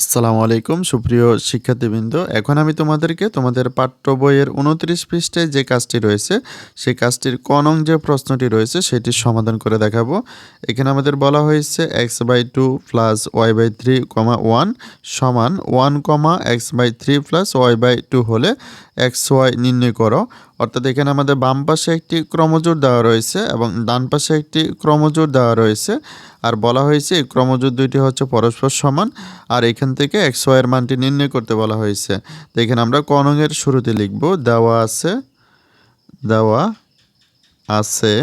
আসসালামু আলাইকুম, সুপ্রিয় শিক্ষার্থীবৃন্দ। এখন আমি তোমাদেরকে তোমাদের পাঠ্য বইয়ের উনত্রিশ পৃষ্ঠে যে কাজটি রয়েছে, সেই কাজটির কনং যে প্রশ্নটি রয়েছে সেটির সমাধান করে দেখাবো। এখানে আমাদের বলা হয়েছে X by two plus Y by three comma one সমান one comma X by three plus Y by two হলে এক্স ওয়াই নির্ণয় করো। অর্থাৎ এখানে আমাদের বাম পাশে একটি ক্রমজোর দেওয়া রয়েছে এবং ডান পাশে একটি ক্রমজোর দেওয়া রয়েছে। আর বলা হয়েছে এই ক্রমজোর দুইটি হচ্ছে পরস্পর সমান। আর এখান থেকে এক্স ওয়াইয়ের মানটি নির্ণয় করতে বলা হয়েছে। তো এখানে আমরা কনঙের শুরুতে লিখব, দেওয়া আছে দেওয়া আছে।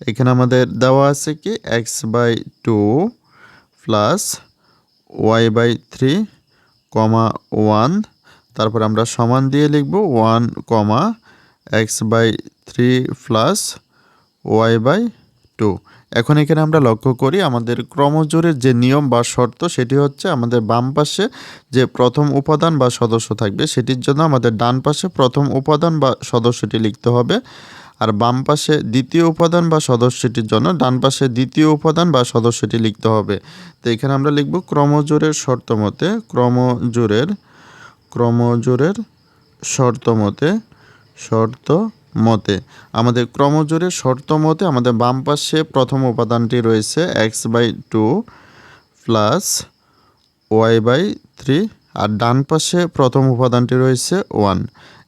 এখানে আমাদের দেওয়া আছে কি, X by two plus Y by three comma one তারপর আমরা সমান দিয়ে লিখব one comma X by three plus Y by two. এখন এখানে আমরা লক্ষ্য করি আমাদের ক্রমজোরের যে নিয়ম বা শর্ত, সেটি হচ্ছে আমাদের বাম পাশে যে প্রথম উপাদান বা সদস্য থাকবে, সেটির জন্য আমাদের ডান পাশে প্রথম উপাদান বা সদস্যটি লিখতে হবে। আর বাম পাশে দ্বিতীয় উপাদান বা সদস্যটির জন্য ডান পাশে দ্বিতীয় উপাদান বা সদস্যটি লিখতে হবে। তো এখানে আমরা লিখব ক্রমজোরের শর্ত মতে ক্রমজোরের ক্রমজোরের শর্ত মতে শর্ত মতে। আমাদের ক্রমজোরের শর্ত মতে আমাদের বাম পাশে প্রথম উপাদানটি রয়েছে X by two plus Y by three আর ডান পাশে প্রথম উপাদানটি রয়েছে ওয়ান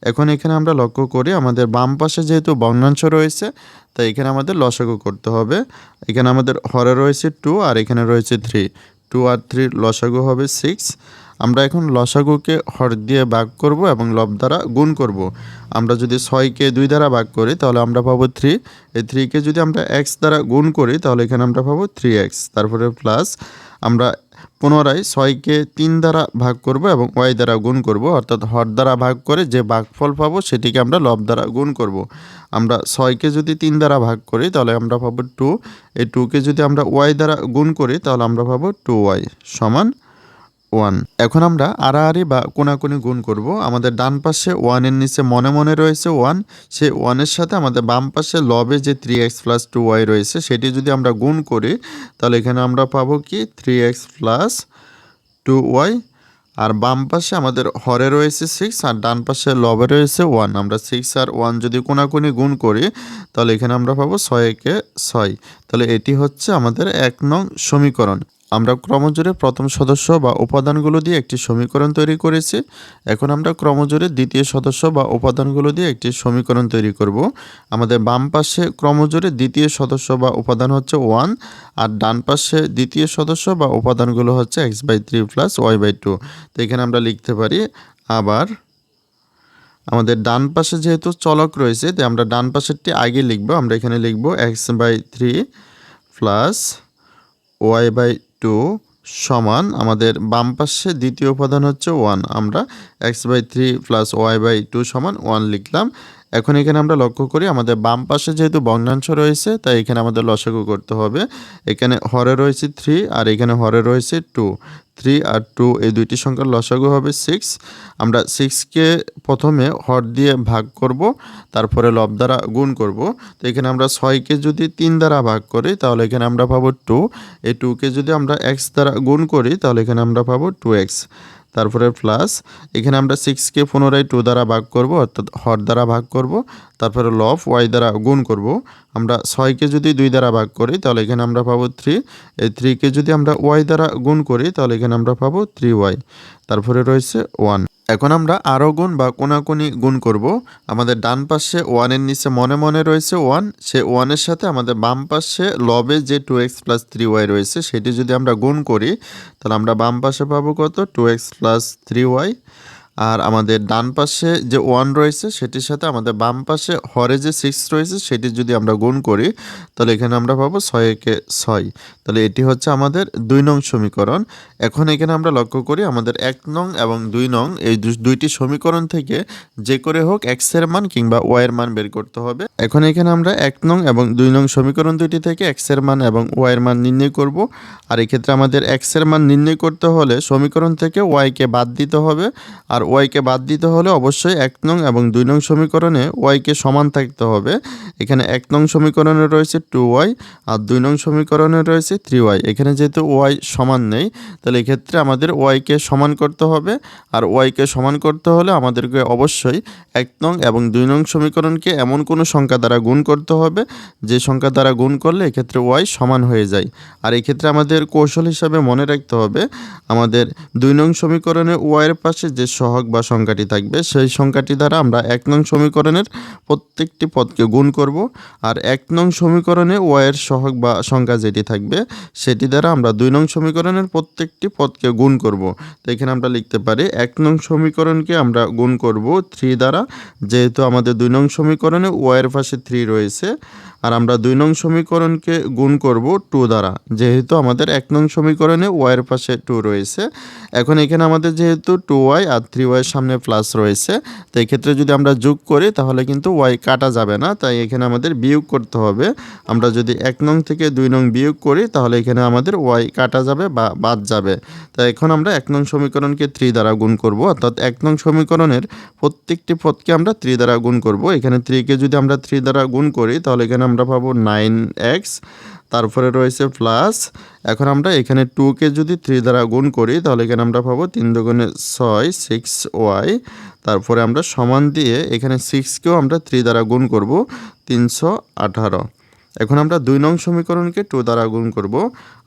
এখন এখানে আমরা লক্ষ্য করি আমাদের বাম পাশে যেহেতু বর্ণাংশ রয়েছে, তাই এখানে আমাদের লসাগু করতে হবে। এখানে আমাদের হরে রয়েছে টু আর এখানে রয়েছে থ্রি টু আর থ্রির লসাগু হবে সিক্স আমরা এখন লসাগুকে হর দিয়ে ভাগ করব এবং লব দ্বারা গুণ করব। আমরা যদি ছয়কে দুই দ্বারা ভাগ করি, তাহলে আমরা পাবো থ্রি এই থ্রিকে যদি আমরা এক্স দ্বারা গুণ করি, তাহলে এখানে আমরা পাবো থ্রি এক্স তারপরে প্লাস আমরা পুনরায় ছয়কে তিন দ্বারা ভাগ করব এবং ওয়াই দ্বারা গুণ করব, অর্থাৎ হর দ্বারা ভাগ করে যে ভাগফল পাবো সেটিকে আমরা লব দ্বারা গুণ করব। আমরা ছয়কে যদি তিন দ্বারা ভাগ করি, তাহলে আমরা পাবো টু। এই টুকে যদি আমরা ওয়াই দ্বারা গুণ করি, তাহলে আমরা পাবো টু ওয়াই সমান ওয়ান। এখন আমরা আড়াআড়ি বা কোনাকুনি গুণ করব। আমাদের ডান পাশে ওয়ানের নিচে মনে মনে রয়েছে ওয়ান। সেই ওয়ানের সাথে আমাদের বাম পাশে লবে যে three X plus two Y রয়েছে, সেটি যদি আমরা গুণ করি, তাহলে এখানে আমরা পাবো কি? Three X plus two Y. আর বাম পাশে আমাদের হরে রয়েছে সিক্স, আর ডান পাশে লবে রয়েছে ওয়ান। আমরা সিক্স আর ওয়ান যদি কোনাকুনি গুণ করি, তাহলে এখানে আমরা পাবো ছয় একে ছয়। তাহলে এটি হচ্ছে আমাদের এক নং সমীকরণ। আমরা ক্রমজোরে প্রথম সদস্য বা উপাদানগুলো দিয়ে একটি সমীকরণ তৈরি করেছি। এখন আমরা ক্রমজোরে দ্বিতীয় সদস্য বা উপাদানগুলো দিয়ে একটি সমীকরণ তৈরি করব। আমাদের বাম পাশে ক্রমজোরে দ্বিতীয় সদস্য বা উপাদান হচ্ছে ওয়ান আর ডান পাশে দ্বিতীয় সদস্য বা উপাদানগুলো হচ্ছে X by three plus Y by two. তো এখানে আমরা লিখতে পারি আবার আমাদের ডান পাশে যেহেতু চলক রয়েছে, তাই আমরা ডান পাশেরটি আগে লিখব। আমরা এখানে লিখব X by three plus Y by two সমান আমাদের বাম পাশে দ্বিতীয় উপাদান হচ্ছে ওয়ান আমরা X by three plus Y by two সমান ওয়ান লিখলাম। এখন এখানে আমরা লক্ষ্য করি আমাদের বাম পাশে যেহেতু ভগ্নাংশ রয়েছে, তাই এখানে আমাদের লসাগু করতে হবে। এখানে হরে রয়েছে থ্রি আর এখানে হরে রয়েছে টু থ্রি আর টু এই দুইটি সংখ্যার লসাগু হবে সিক্স আমরা সিক্সকে প্রথমে হর দিয়ে ভাগ করব, তারপরে লব দ্বারা গুণ করব। তো এখানে আমরা ছয়কে যদি তিন দ্বারা ভাগ করি, তাহলে এখানে আমরা পাবো টু এই টুকে যদি আমরা এক্স দ্বারা গুণ করি, তাহলে এখানে আমরা পাবো টু এক্স তারপরে প্লাস এখানে আমরা সিক্সকে পুনরায় টু দ্বারা ভাগ করব, অর্থাৎ হর দ্বারা ভাগ করব, তারপরে লফ ওয়াই দ্বারা গুণ করব। আমরা ছয়কে যদি দুই দ্বারা ভাগ করি, তাহলে এখানে আমরা পাবো থ্রি এই থ্রিকে যদি আমরা ওয়াই দ্বারা গুণ করি, তাহলে এখানে আমরা পাবো থ্রি ওয়াই তারপরে রয়েছে ওয়ান এখন আমরা আরও গুণ বা কোনাকুনি গুণ করব। আমাদের ডান পাশে ওয়ানের নিচে মনে মনে রয়েছে ওয়ান, সে ওয়ানের সাথে আমাদের বাম পাশে লবে যে two X plus three Y রয়েছে, সেটি যদি আমরা গুণ করি, তাহলে আমরা বাম পাশে পাবো কত? Two X plus three Y আর আমাদের ডান পাশে যে ওয়ান রয়েছে, সেটির সাথে আমাদের বাম পাশে হরে যে সিক্স রয়েছে, সেটি যদি আমরা গুণ করি, তাহলে এখানে আমরা পাবো ছয় একে ছয়। তাহলে এটি হচ্ছে আমাদের দুই নং সমীকরণ। এখন এখানে আমরা লক্ষ্য করি আমাদের এক নং এবং দুই নং, এই দুইটি সমীকরণ থেকে যে করে হোক এক্সের মান কিংবা ওয়াই এর মান বের করতে হবে। এখন এখানে আমরা এক নং এবং দুই নং সমীকরণ দুইটি থেকে এক্সের মান এবং ওয়াই এর মান নির্ণয় করব। আর এক্ষেত্রে আমাদের এক্সের মান নির্ণয় করতে হলে সমীকরণ থেকে ওয়াইকে বাদ দিতে হবে। আর ওয়াইকে বাদ দিতে হলে অবশ্যই এক নং এবং দুই নং সমীকরণে ওয়াইকে সমান থাকতে হবে। এখানে এক নং সমীকরণে রয়েছে টু ওয়াই আর দুই নং সমীকরণে রয়েছে থ্রি ওয়াই এখানে যেহেতু ওয়াই সমান নেই, তাহলে এক্ষেত্রে আমাদের ওয়াইকে সমান করতে হবে আর ওয়াইকে সমান করতে হলে আমাদেরকে অবশ্যই এক নং এবং দুই নং সমীকরণকে এমন কোনো সংখ্যা দ্বারা গুণ করতে হবে, যে সংখ্যা দ্বারা গুণ করলে এক্ষেত্রে ওয়াই সমান হয়ে যায়। আর এক্ষেত্রে আমাদের কৌশল হিসাবে মনে রাখতে হবে, আমাদের দুই নং সমীকরণে ওয়াইয়ের পাশে যে সহগ বা সংখ্যাটি থাকবে। সেই সংখ্যাটি দ্বারা আমরা এক নং সমীকরণের প্রত্যেকটি পদকে গুণ করব আর এক নং সমীকরণে ওয়াইয়ের সহগ বা সংখ্যা যেটি থাকবে, সেটি দ্বারা আমরা দুই নং সমীকরণের প্রত্যেকটি পদকে গুণ করব। তো এখানে আমরা লিখতে পারি, এক নং সমীকরণকে আমরা গুণ করব থ্রি দ্বারা, যেহেতু আমাদের দুই নং সমীকরণে ওয়াইয়ের পাশে থ্রি রয়েছে। আর আমরা দুই নং সমীকরণকে গুণ করব টু দ্বারা। যেহেতু আমাদের এক নং সমীকরণে ওয়াইয়ের পাশে টু রয়েছে, এখন এখানে আমাদের যেহেতু টু ওয়াই আর থ্রি ওয়াইয়ের সামনে প্লাস রয়েছে, তো এক্ষেত্রে যদি আমরা যোগ করি, তাহলে কিন্তু ওয়াই কাটা যাবে না। তাই এখানে আমাদের বিয়োগ করতে হবে। আমরা যদি এক নং থেকে দুই নং বিয়োগ করি, তাহলে এখানে আমাদের ওয়াই কাটা যাবে বা বাদ যাবে। তাই এখন আমরা এক নং সমীকরণকে থ্রি দ্বারা গুণ করব। অর্থাৎ এক নং সমীকরণের প্রত্যেকটি পদকে আমরা থ্রি দ্বারা গুণ করব। এখানে থ্রিকে যদি আমরা থ্রি দ্বারা গুণ করি, তাহলে এখানে আমরা পাবো নাইন এক্স, তারপরে রয়েছে প্লাস। এখন আমরা এখানে টুকে যদি থ্রি দ্বারা গুণ করি, তাহলে এখানে আমরা পাবো তিন দুগুণে ছয় সিক্স ওয়াই তারপরে আমরা সমান দিয়ে এখানে সিক্সকেও আমরা থ্রি দ্বারা গুণ করব, তিনশো আঠারো। এখন আমরা দুই নং সমীকরণকে টু দ্বারা গুণ করব।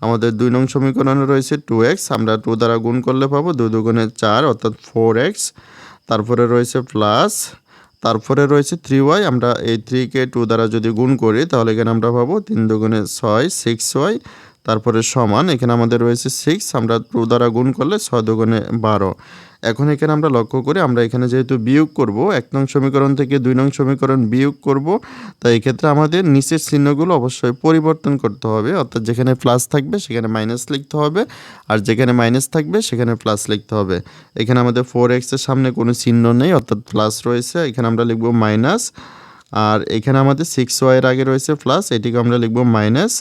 আমাদের দুই নং সমীকরণে রয়েছে টু এক্স আমরা টু দ্বারা গুণ করলে পাবো দু দুগুণে চার, অর্থাৎ ফোর এক্স তারপরে রয়েছে প্লাস তারপরে রয়েছে থ্রি ওয়াই আমরা এই থ্রিকে টু দ্বারা যদি গুণ করি, তাহলে এখানে আমরা পাবো তিন দুগুণে ছয় সিক্স ওয়াই তারপরে সমান, এখানে আমাদের রয়েছে সিক্স আমরা টু দ্বারা গুণ করলে ছয় দুগুণে বারো। এখন এখানে আমরা লক্ষ্য করি, আমরা এখানে যেহেতু বিয়োগ করব, এক নং সমীকরণ থেকে দুই নং সমীকরণ বিয়োগ করব, তাই এক্ষেত্রে আমাদের নিচের চিহ্নগুলো অবশ্যই পরিবর্তন করতে হবে। অর্থাৎ যেখানে প্লাস থাকবে, সেখানে মাইনাস লিখতে হবে, আর যেখানে মাইনাস থাকবে, সেখানে প্লাস লিখতে হবে। এখানে আমাদের ফোর এক্সের সামনে কোনো চিহ্ন নেই, অর্থাৎ প্লাস রয়েছে। এখানে আমরা লিখব মাইনাস আর এখানে আমাদের সিক্স ওয়াইয়ের আগে রয়েছে প্লাস এটিকে আমরা লিখব মাইনাস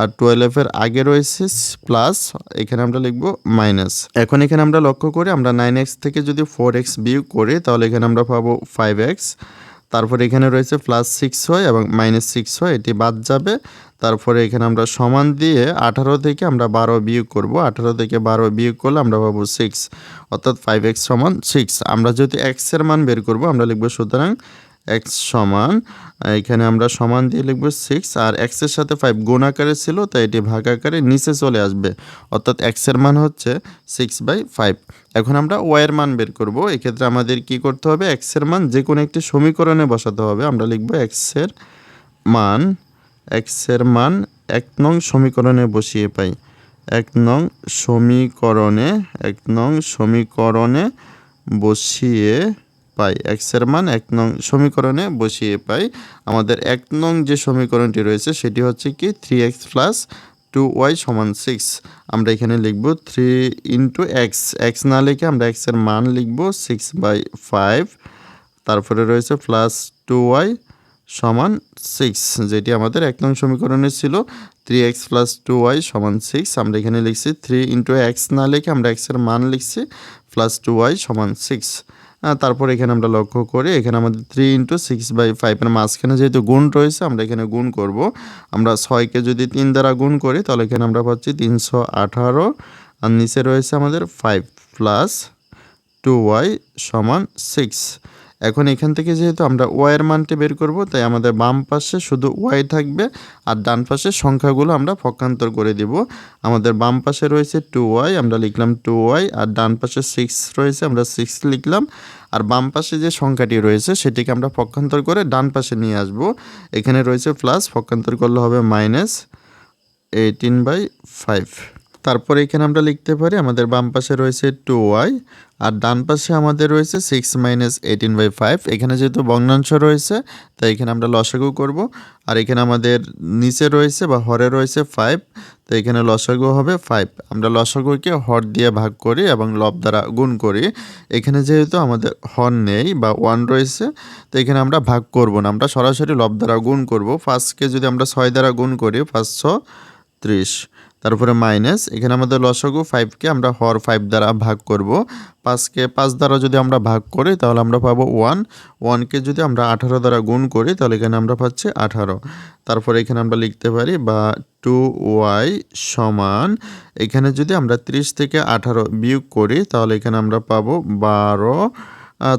আর টুয়েলভের আগে রয়েছে প্লাস এখানে আমরা লিখব মাইনাস এখন এখানে আমরা লক্ষ্য করি আমরা নাইন এক্স থেকে যদি ফোর এক্স বিয়োগ করি, তাহলে এখানে আমরা পাবো ফাইভ এক্স তারপর এখানে রয়েছে প্লাস সিক্স হয় এবং মাইনাস সিক্স হয় এটি বাদ যাবে। তারপরে এখানে আমরা সমান দিয়ে আঠারো থেকে আমরা বারো বিয়োগ করব। আঠারো থেকে বারো বিয়োগ করলে আমরা পাবো সিক্স অর্থাৎ ফাইভ এক্স সমান সিক্স আমরা যদি এক্সের মান বের করব, আমরা লিখব সুতরাং এক্স সমান, এখানে আমরা সমান দিয়ে লিখব সিক্স আর এক্সের সাথে ফাইভ গুণ আকারে ছিল, তাই এটি ভাগ আকারে নিচে চলে আসবে। অর্থাৎ এক্সের মান হচ্ছে সিক্স বাই ফাইভ এখন আমরা ওয়াইয়ের মান বের করব, এক্ষেত্রে আমাদের কি করতে হবে? এক্সের মান যে কোনো একটি সমীকরণে বসাতে হবে। আমরা লিখব এক্সের মান এক্সের মান এক নং সমীকরণে বসিয়ে পাই। এক নং সমীকরণে, এক নং সমীকরণে বসিয়ে পাই। এক্সের মান এক নং সমীকরণে বসিয়ে পাই। আমাদের এক নং যে সমীকরণটি রয়েছে, সেটি হচ্ছে কি three X plus two Y সমান সিক্স আমরা এখানে লিখব থ্রি ইন্টু এক্স এক্স না লিখে আমরা এক্সের মান লিখব সিক্স বাই ফাইভ তারপরে রয়েছে প্লাস টু ওয়াই সমান সিক্স যেটি আমাদের এক নং সমীকরণে ছিল three X plus two Y সমান সিক্স আমরা এখানে লিখছি থ্রি ইন্টু এক্স না লিখে আমরা এক্সের মান লিখছি প্লাস টু ওয়াই সমান সিক্স তারপর এখানে আমরা লক্ষ্য করি, এখানে আমাদের থ্রি ইন্টু সিক্স বাই ফাইভের মাঝখানে যেহেতু গুণ রয়েছে, আমরা এখানে গুণ করব। আমরা ছয়কে যদি তিন দ্বারা গুণ করি, তাহলে এখানে আমরা পাচ্ছি তিনশো আঠারো। আর নিচে রয়েছে আমাদের ফাইভ প্লাস টু ওয়াই সমান সিক্স এখন এখান থেকে যেহেতু আমরা ওয়াইয়ের মানটি বের করব, তাই আমাদের বাম পাশে শুধু ওয়াই থাকবে আর ডান পাশে সংখ্যাগুলো আমরা পক্ষান্তর করে দিব। আমাদের বাম পাশে রয়েছে টু ওয়াই আমরা লিখলাম টু ওয়াই আর ডান পাশে সিক্স রয়েছে, আমরা সিক্স লিখলাম। আর বাম পাশে যে সংখ্যাটি রয়েছে, সেটিকে আমরা পক্ষান্তর করে ডান পাশে নিয়ে আসব। এখানে রয়েছে প্লাস পক্ষান্তর করলে হবে মাইনাস এইটিন বাই ফাইভ তারপরে এখানে আমরা লিখতে পারি, আমাদের বাম পাশে রয়েছে টু ওয়াই আর ডান পাশে আমাদের রয়েছে six minus eighteen by five এখানে যেহেতু ভগ্নাংশ রয়েছে, তাই এখানে আমরা লসাগু করব। আর এখানে আমাদের নিচে রয়েছে বা হরে রয়েছে ফাইভ তো এখানে লসাগু হবে ফাইভ আমরা লসাগুকে হর দিয়ে ভাগ করি এবং লব দ্বারা গুণ করি। এখানে যেহেতু আমাদের হর নেই বা ওয়ান রয়েছে, তো এখানে আমরা ভাগ করব না। আমরা সরাসরি লব দ্বারা গুণ করব। ফার্স্টকে যদি আমরা ছয় দ্বারা গুণ করি পাঁচশো ত্রিশ। তারপরে মাইনাস, এখানে আমাদের লসাগু ফাইভকে আমরা হর ফাইভ দ্বারা ভাগ করব। পাঁচকে পাঁচ দ্বারা যদি আমরা ভাগ করি, তাহলে আমরা পাবো ওয়ান ওয়ানকে যদি আমরা আঠারো দ্বারা গুণ করি, তাহলে এখানে আমরা পাচ্ছি আঠারো। তারপরে এখানে আমরা লিখতে পারি বা টু ওয়াই সমান, এখানে যদি আমরা ত্রিশ থেকে আঠারো বিয়োগ করি, তাহলে এখানে আমরা পাবো বারো।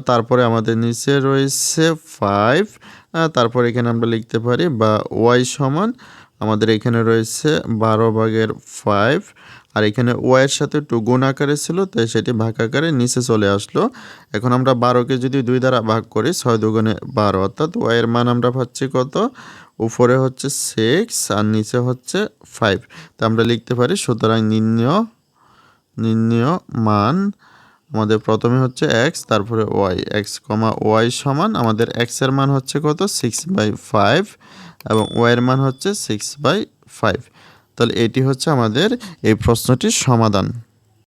তারপরে আমাদের নিচে রয়েছে ফাইভ তারপরে এখানে আমরা লিখতে পারি বা ওয়াই সমান আমাদের এখানে রয়েছে বারো ভাগের ফাইভ আর এখানে ওয়াইয়ের সাথে টু গুণ আকারে ছিল, তাই সেটি ভাগ আকারে নিচে চলে আসলো। এখন আমরা বারোকে যদি দুই দ্বারা ভাগ করি, ছয় দুগুণে বারো, অর্থাৎ ওয়াইয়ের মান আমরা পাচ্ছি কত? উপরে হচ্ছে সিক্স আর নিচে হচ্ছে ফাইভ তা আমরা লিখতে পারি, সুতরাং নির্ণয় নির্ণয় মান আমাদের প্রথমে হচ্ছে এক্স তারপরে ওয়াই এক্স কমা ওয়াই সমান, আমাদের এক্সের মান হচ্ছে কত? সিক্স বাই ফাইভ এবং ওয়াইয়ের মান হচ্ছে সিক্স বাই ফাইভ তাহলে এটি হচ্ছে আমাদের এই প্রশ্নটির সমাধান।